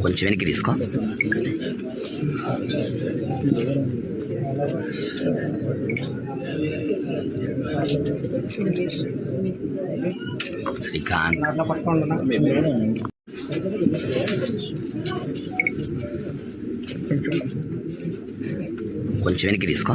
కొంచెం వెనక్కి తీసుకో. శ్రీకాంత్. కొంచెం వెనక్కి తీసుకో.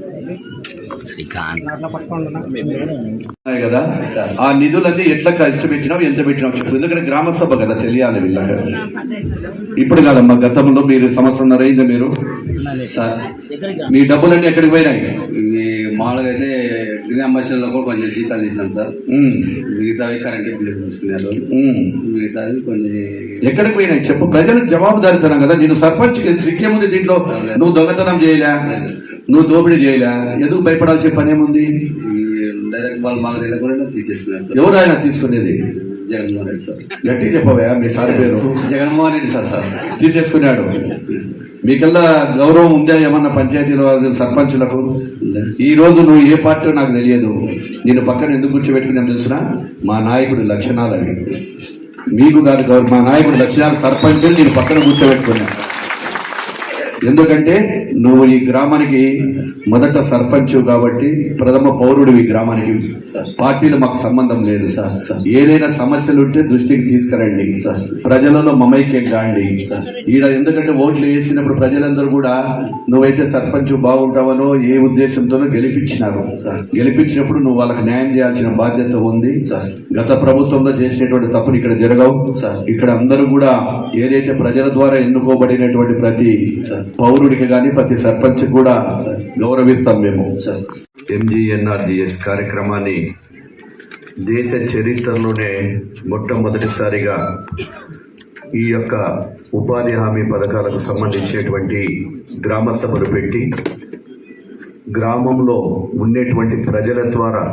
కదా? ఆ నిధులన్నీ ఎట్లా ఖర్చు పెట్టినావు ఎంత పెట్టినావు చెప్పు. ఎందుకంటే గ్రామ సభ కదా తెలియాలి వీళ్ళకి. ఇప్పుడు కాదమ్మా గతంలో మీరు సంవత్సరం అయింది మీరు. మీ డబ్బులన్నీ ఎక్కడికి పోయినాయి? మామూలుగా అయితే గ్రీన్ అంబాసిడర్లో కూడా కొంచెం జీతాలు ఇచ్చినాం సార్. మిగతావి కరెంట్ బిల్లు తీసుకున్నారు. మిగతావి కొన్ని ఎక్కడికి పోయినాయి చెప్పు. ప్రజలకు జవాబుదారితనం కదా. నేను సర్పంచ్ సిగ్గేముంది దీంట్లో నువ్వు దొంగతనం చేయలే. నువ్వు దోపిడీ చేయలే. ఎందుకు భయపడాల్సిన పని ఏముంది? ఈ డైరెక్ట్ వాళ్ళు మాకు తెలియకుండా తీసేసుకున్నారు సార్. ఎవరు ఆయన తీసుకునేది? జగన్మోహన్ రెడ్డి సార్. గట్టి చెప్పవా మీ సార్ పేరు. Jaganmohan Reddy sir sir. తీసేసుకున్నాడు. మీకల్లా గౌరవం ఉందా ఏమన్నా పంచాయతీలో సర్పంచులకు? ఈ రోజు నువ్వు ఏ పార్టీ నాకు తెలియదు. నేను పక్కన ఎందుకు కూర్చోబెట్టుకున్నాను తెలిసిన? మా నాయకుడి లక్షణాలు అవి. మీకు కాదు మా నాయకుడి లక్షణాలు సర్పంచ్ నేను పక్కన కూర్చోబెట్టుకున్నా ఎందుకంటే నువ్వు ఈ గ్రామానికి మొదట సర్పంచ్ కాబట్టి ప్రథమ పౌరుడు ఈ గ్రామానికి. పార్టీలు మాకు సంబంధం లేదు. ఏదైనా సమస్యలు ఉంటే దృష్టికి తీసుకురండి సార్. ప్రజలలో మమైక్యం కాండి సార్. ఈడ ఎందుకంటే ఓట్లు వేసినప్పుడు ప్రజలందరూ కూడా నువ్వైతే సర్పంచ్ బాగుంటావనో ఏ ఉద్దేశంతోనో గెలిపించినారు సార్. గెలిపించినప్పుడు నువ్వు వాళ్ళకి న్యాయం చేయాల్సిన బాధ్యత ఉంది సార్. గత ప్రభుత్వంలో చేసినటువంటి తప్పులు ఇక్కడ జరగవు సార్. ఇక్కడ అందరూ కూడా ఏదైతే ప్రజల ద్వారా ఎన్నుకోబడినటువంటి ప్రతి. పౌరుడికి కానీ ప్రతి సర్పంచ్ కూడా. గౌరవిస్తాం మేము ఎంజీఎన్ఆర్జిఎస్ కార్యక్రమాన్ని దేశ చరిత్రలోనే మొట్టమొదటిసారిగా ఈ యొక్క ఉపాధి హామీ పథకాలకు సంబంధించినటువంటి గ్రామ సభలు పెట్టి గ్రామంలో ఉండేటువంటి ప్రజల ద్వారా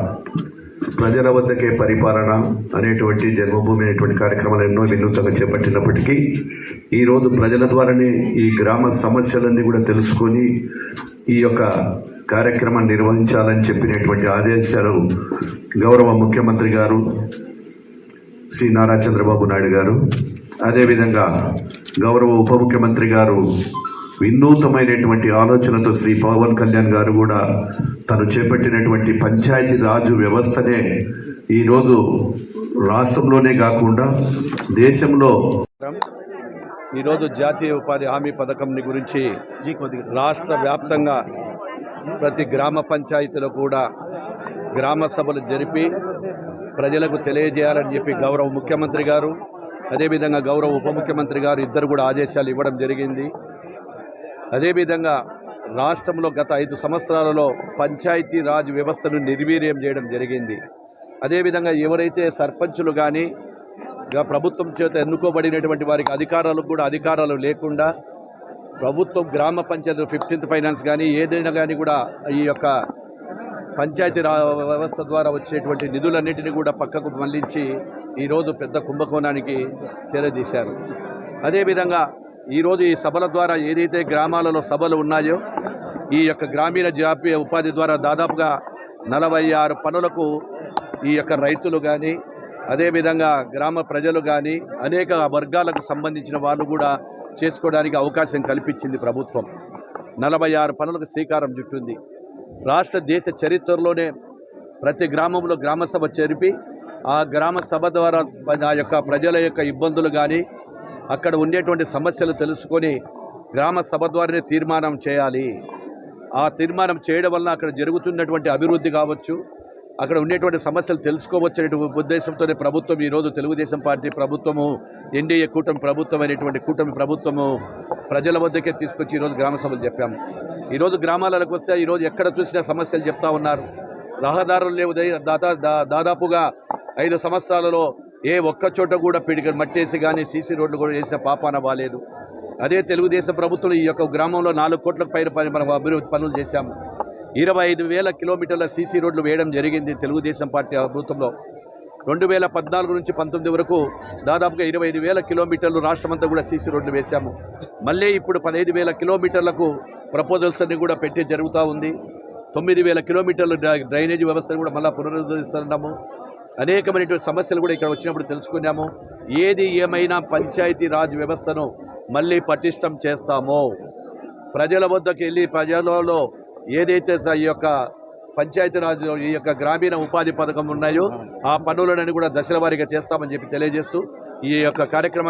ప్రజల వద్దకే పరిపాలన అనేటువంటి జన్మభూమి అనేటువంటి కార్యక్రమాలు ఎన్నో వినూతంగా చేపట్టినప్పటికీ ఈరోజు ప్రజల ద్వారానే ఈ గ్రామ సమస్యలన్నీ కూడా తెలుసుకొని ఈ యొక్క కార్యక్రమాన్ని నిర్వహించాలని చెప్పినటువంటి ఆదేశాలు గౌరవ ముఖ్యమంత్రి గారు శ్రీ నారా చంద్రబాబు నాయుడు గారు. అదేవిధంగా గౌరవ ఉప ముఖ్యమంత్రి గారు వినూతమైనటువంటి ఆలోచనతో శ్రీ పవన్ కళ్యాణ్ గారు కూడా తను చేపట్టినటువంటి పంచాయతీ రాజు వ్యవస్థనే ఈరోజు రాష్ట్రంలోనే కాకుండా దేశంలో ఈరోజు జాతీయ ఉపాధి హామీ పథకం గురించి రాష్ట్ర వ్యాప్తంగా ప్రతి గ్రామ పంచాయతీలో కూడా గ్రామ సభలు జరిపి ప్రజలకు తెలియజేయాలని చెప్పి గౌరవ ముఖ్యమంత్రి గారు అదేవిధంగా గౌరవ ఉప ముఖ్యమంత్రి గారు ఇద్దరు కూడా ఆదేశాలు ఇవ్వడం జరిగింది. అదేవిధంగా రాష్ట్రంలో గత ఐదు సంవత్సరాలలో పంచాయతీ రాజ్ వ్యవస్థను నిర్వీర్యం చేయడం జరిగింది. అదేవిధంగా ఎవరైతే సర్పంచులు కానీ ప్రభుత్వం చేత ఎన్నుకోబడినటువంటి వారికి అధికారాలు కూడా అధికారాలు లేకుండా ప్రభుత్వం గ్రామ పంచాయతీ ఫిఫ్టీన్త్ ఫైనాన్స్ కానీ ఏదైనా కానీ కూడా ఈ యొక్క పంచాయతీ రా వ్యవస్థ ద్వారా వచ్చేటువంటి నిధులన్నింటినీ కూడా పక్కకు మళ్ళించి ఈరోజు పెద్ద కుంభకోణానికి చేరదీశారు అదేవిధంగా ఈరోజు ఈ సభల ద్వారా ఏదైతే గ్రామాలలో సభలు ఉన్నాయో ఈ యొక్క గ్రామీణ జాతీయ ఉపాధి ద్వారా దాదాపుగా నలభై ఆరు పనులకు ఈ యొక్క రైతులు కానీ అదేవిధంగా గ్రామ ప్రజలు కానీ అనేక వర్గాలకు సంబంధించిన వాళ్ళు కూడా చేసుకోవడానికి అవకాశం కల్పించింది ప్రభుత్వం. నలభై ఆరు పనులకు శ్రీకారం చుట్టింది. రాష్ట్ర దేశ చరిత్రలోనే ప్రతి గ్రామంలో గ్రామ సభ జరిపి ఆ గ్రామ సభ ద్వారా ఆ యొక్క ప్రజల యొక్క ఇబ్బందులు కానీ అక్కడ ఉండేటువంటి సమస్యలు తెలుసుకొని గ్రామ సభ ద్వారానే తీర్మానం చేయాలి. ఆ తీర్మానం చేయడం వలన అక్కడ జరుగుతున్నటువంటి అభివృద్ధి కావచ్చు అక్కడ ఉండేటువంటి సమస్యలు తెలుసుకోవచ్చు ఉద్దేశంతోనే ప్రభుత్వం ఈరోజు తెలుగుదేశం పార్టీ ప్రభుత్వము ఎన్డీఏ కూటమి ప్రభుత్వం అనేటువంటి కూటమి ప్రభుత్వము ప్రజల వద్దకే తీసుకొచ్చి ఈరోజు గ్రామ సభలు చెప్పాము. ఈరోజు గ్రామాలకు వస్తే ఈరోజు ఎక్కడ చూసినా సమస్యలు చెప్తా ఉన్నారు. రహదారులు లేవు దై- దాదాపుగా ఐదు సంవత్సరాలలో ఏ ఒక్క చోట కూడా పిడిక మట్టేసి కానీ సీసీ రోడ్లు కూడా వేసిన పాపాన బాలేదు అదే తెలుగుదేశం ప్రభుత్వం ఈ యొక్క గ్రామంలో నాలుగు కోట్లకు పైన పని మనం అభివృద్ధి పనులు చేశాము. ఇరవై ఐదు వేల కిలోమీటర్ల సీసీ రోడ్లు వేయడం జరిగింది తెలుగుదేశం పార్టీ ప్రభుత్వంలో. రెండు వేల పద్నాలుగు నుంచి పంతొమ్మిది వరకు దాదాపుగా ఇరవై ఐదు వేల కిలోమీటర్లు రాష్ట్రమంతా కూడా సీసీ రోడ్లు వేశాము. మళ్ళీ ఇప్పుడు పదహైదు వేల కిలోమీటర్లకు ప్రపోజల్స్ అన్ని కూడా పెట్టి జరుగుతూ ఉంది. తొమ్మిది వేల కిలోమీటర్ల డ్రైనేజీ వ్యవస్థను కూడా మళ్ళీ పునరుద్ధరిస్తున్నాము అనేకమైనటువంటి సమస్యలు కూడా ఇక్కడ వచ్చినప్పుడు తెలుసుకున్నాము. ఏది ఏమైనా పంచాయతీ రాజ్ వ్యవస్థను మళ్ళీ పటిష్టం చేస్తామో ప్రజల వద్దకు వెళ్ళి ప్రజలలో ఏదైతే ఈ యొక్క పంచాయతీరాజ్ ఈ యొక్క గ్రామీణ ఉపాధి పథకం ఉన్నాయో ఆ పనులను కూడా దశల వారీగా చేస్తామని చెప్పి తెలియజేస్తూ ఈ యొక్క కార్యక్రమాన్ని